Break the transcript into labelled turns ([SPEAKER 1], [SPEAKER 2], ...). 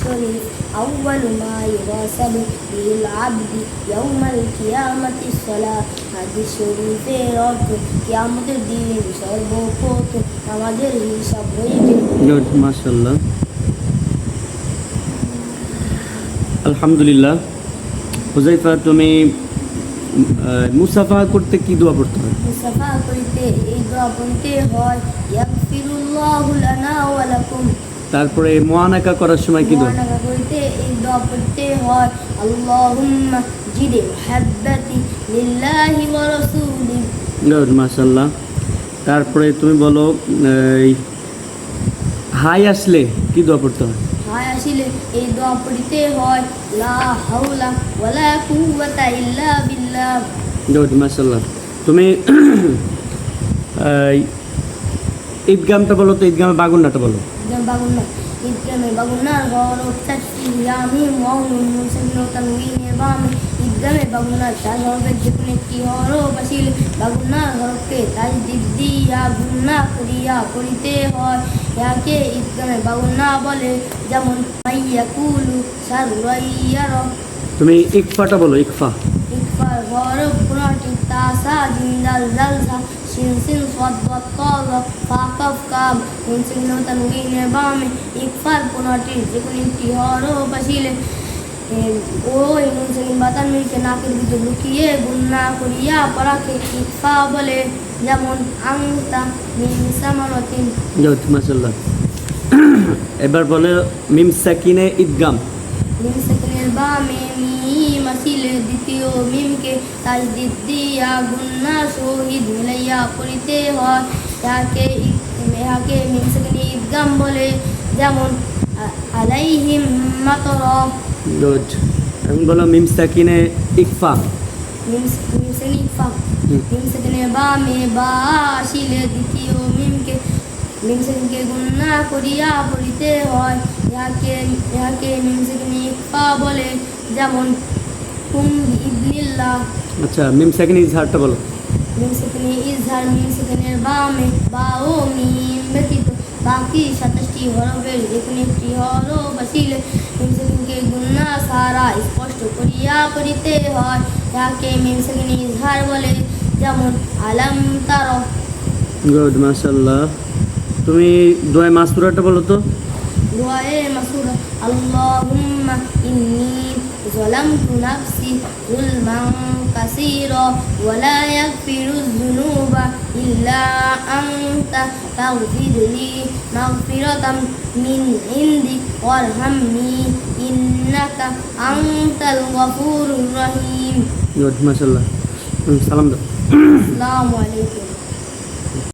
[SPEAKER 1] শরীফ আউয়ালু মা ইউসাবু বিল আবদি ইয়াউমাল কিয়ামাতি সালাহ হাদিস শরীফের অর্থ কিয়ামতের দিন সর্বপ্রথম আমাদের হিসাব হইবে
[SPEAKER 2] গুড মাশাল্লাহ আলহামদুলিল্লাহ হুজাইফা তুমি মুসাফা করতে কি দোয়া পড়তে হয়?
[SPEAKER 1] মুসাফা করিতে এই দোয়া পড়তে হয় ইয়াগফিরুল্লাহু লানা ওয়া লাকুম।
[SPEAKER 2] তারপরে মোয়ানাকা করার সময় কি দোয়া?
[SPEAKER 1] মহানগা দোয়া পড়তে হয় আল্লাহুম্মা জিদে মুহাব্বাতি লিল্লাহি ওয়া রাসূলি।
[SPEAKER 2] গুড মাশাল্লাহ তারপরে তুমি বলো এই, হাই আসলে কি দোয়া পড়তে হয়?
[SPEAKER 1] আসিলে এই দোয়া পড়িতে হয় লা হাওলা ওয়ালা কুওয়াতা ইল্লা বিল্লাহ।
[SPEAKER 2] গুড মাশাল্লাহ তুমি ঈদগামটা বলো তো ঈদগামে বাগুন্নাটা বলো।
[SPEAKER 1] যেমন বাগুন্না ঈদগামে বাগুন্নার ঘর আমি মৌনুন মুসলিম তানবিনে বামে ঈদগামে বাগুন্নার চার হরফের যে কোনো একটি হরফ আসিলে বাগুন্নার হরফকে তাই দিদ্দিয়া গুন্না করিয়া পড়িতে হয়। ইয়াকে ঈদগামে বাগুন্না বলে যেমন মাইয়া কুলু সারুয়াইয়ার
[SPEAKER 2] তুমি ইকফাটা বলো ইকফা।
[SPEAKER 1] ইকফার হরফ তাসা জিন্দাল জালসা। নুন সিন বাতান মিলকে নাকের ভিতর লুকিয়ে গুন্না করিয়া পড়াকে ইকফা বলে যেমন আংতা মিন সামানতিন
[SPEAKER 2] গুড মাশাল্লাহ এবার বলে মিম সাকিনে ঈদগাম।
[SPEAKER 1] মিম সেকেন্ডের বামে মিম আসিলে দ্বিতীয় মিমকে তাজদিদ দিয়া গুন্না শহীদ মিলাইয়া পড়িতে হয়। ইহাকে ইহাকে ঈদগাম বলে যেমন আলাইহিম মাতর।
[SPEAKER 2] গুড। এখন বলো মিম সাকিনে ইকফা।
[SPEAKER 1] মিম মিম সেকেন্ড ইকফা।
[SPEAKER 2] হুম।
[SPEAKER 1] মিম সেকেন্ডের বামে বা আসিলে দ্বিতীয় মিমকে মিম সেকেন্ডকে গুন্না করিয়া পড়িতে হয়। ইহাকে ইহাকে মিম সেকেন্ডে ইকফা বলে যেমন হুম ইবনিল্লাহ
[SPEAKER 2] আচ্ছা মিম সাকিনে ইজহারটা বলো।
[SPEAKER 1] মিম সেখানে ইজহার মিম সেখানের বামে বা ও মিম ব্যতীত বাকি সাতাশটি হরফের যে কোনো একটি হরফ আসিলে মিম সেখানকে গুন্না সারা স্পষ্ট করিয়া পড়িতে হয়। যাকে মিম সেখানে ইজহার বলে যেমন আলাম তার।
[SPEAKER 2] গুড মাশাল্লাহ তুমি দোয়া মাসুরাটা বলো তো।
[SPEAKER 1] দোয়ায়ে মাসুর আল্লাহুম্মা ইন্নি ظلمت نفسي ظلما كثيرا ولا يغفر الذنوب إلا أنت فاغفر لي مغفرة من عندك وارحمني إنك أنت الغفور الرحيم
[SPEAKER 2] يا ما شاء الله
[SPEAKER 1] السلام عليكم